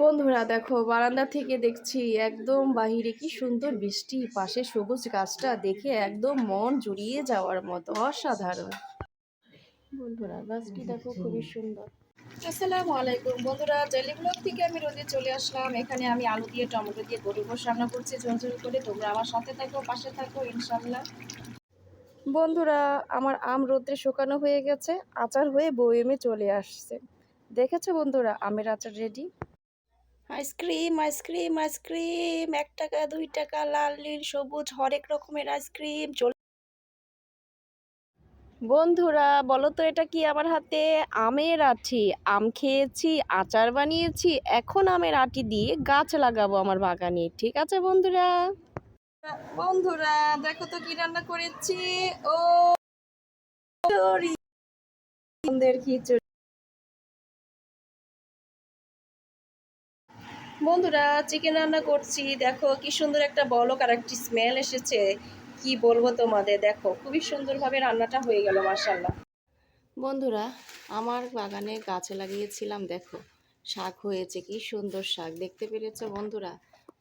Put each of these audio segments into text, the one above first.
বন্ধুরা দেখো, বারান্দা থেকে দেখছি একদম বাহিরে কি সুন্দর বৃষ্টি, পাশে সবুজ গাছটা দেখে একদম মন জুড়িয়ে যাওয়ার মতো, অসাধারণ। বন্ধুরা, গাছটি দেখো খুবই সুন্দর। আসসালামু আলাইকুম। বন্ধুরা ডেলি ব্লগ থেকে আমি রোদে চলে আসলাম। এখানে আমি আলু দিয়ে, টমেটো দিয়ে গরু গোশ রান্না করছি ঝোলঝোল করে। তোমরা আমার সাথে থাকো, পাশে থাকো ইনশাল্লাহ বন্ধুরা, আমার আম রোদ্রে শুকানো হয়ে গেছে, আচার হয়ে বয়েমে চলে আসছে। দেখেছ বন্ধুরা, আমের আচার রেডি? আইসক্রিম আইসক্রিম আইসক্রিম, এক টাকা, দুই টাকা, লাল, নীল, সবুজ, হরেক রকমের আইসক্রিম চল বন্ধুরা, বলো তো এটা কি আমার হাতে? আমের আঠি। আম খেয়েছি, আচার বানিয়েছি, এখন আমের আটি দিয়ে গাছ লাগাবো আমার বাগানে, ঠিক আছে বন্ধুরা? বন্ধুরা, দেখো তো কি রান্না করেছি। ও খিচুড়ি। বন্ধুরা চিকেন রান্না করছি। দেখো কি সুন্দর একটা বলক আর একটি স্মেল এসেছে। কি বলব তোমাদের? দেখো খুবই সুন্দরভাবে রান্নাটা হয়ে গেল মার্শাল্লাহ বন্ধুরা আমার বাগানে গাছে লাগিয়েছিলাম দেখো শাক হয়েছে কি সুন্দর শাক। দেখতে পেরেছ বন্ধুরা?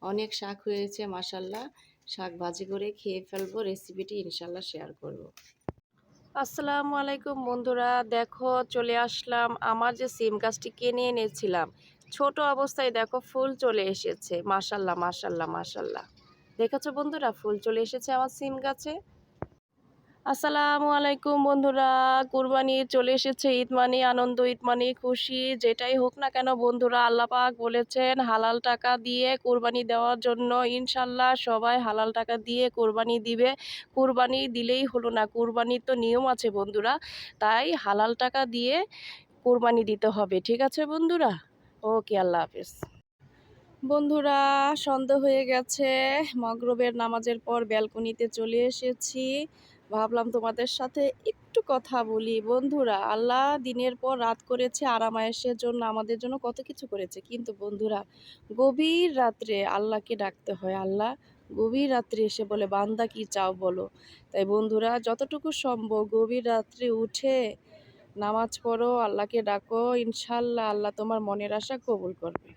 অনেক শাক হয়েছে মাসাল্লাহ শাক ভাজি করে খেয়ে ফেলব রেসিপিটি ইনশাল্লাহ শেয়ার করব। আসসালামু আলাইকুম বন্ধুরা দেখো চলে আসলাম। আমার যে সিম গাছটি কিনে এনেছিলাম ছোট অবস্থায় দেখো ফুল চলে এসেছে। মাশাল্লাহ মাশাল্লাহ মাশাল্লাহ। দেখেছ বন্ধুরা, ফুল চলে এসেছে আমার সিম গাছে। আসসালামু আলাইকুম বন্ধুরা, কুরবানি চলে এসেছে, ঈদ মানে আনন্দ, ঈদ মানে খুশি, যেটাই হোক না কেন বন্ধুরা, আল্লাহ পাক বলেছেন, হালাল টাকা দিয়ে কুরবানি দেওয়ার জন্য ইনশাল্লাহ সবাই হালাল টাকা দিয়ে কুরবানি দিবে। কুরবানি দিলেই হলো না, কুরবানির তো নিয়ম আছে বন্ধুরা, তাই হালাল টাকা দিয়ে কুরবানি দিতে হবে, ঠিক আছে বন্ধুরা? ওকে, আল্লাহ হাফিজ। বন্ধুরা, সন্ধ্যা হয়ে গেছে। মগরবের নামাজের পর ব্যালকনিতে চলে এসেছি। ভাবলাম তোমাদের সাথে একটু কথা বলি। বন্ধুরা, আল্লাহ দিনের পর রাত করেছে, আরামায়েশের জন্য, আমাদের জন্য কত কিছু করেছে। কিন্তু বন্ধুরা, গভীর রাত্রে আল্লাহকে ডাকতে হয়। আল্লাহ গভীর রাত্রে এসে বলে, বান্দা, কি চাও বলো? তাই বন্ধুরা, যতটুকু সম্ভব গভীর রাত্রে উঠে নামাজ পড়ো আল্লাহকে ডাকো ইনশাল্লাহ আল্লাহ তোমার মনের আশা কবুল করবে।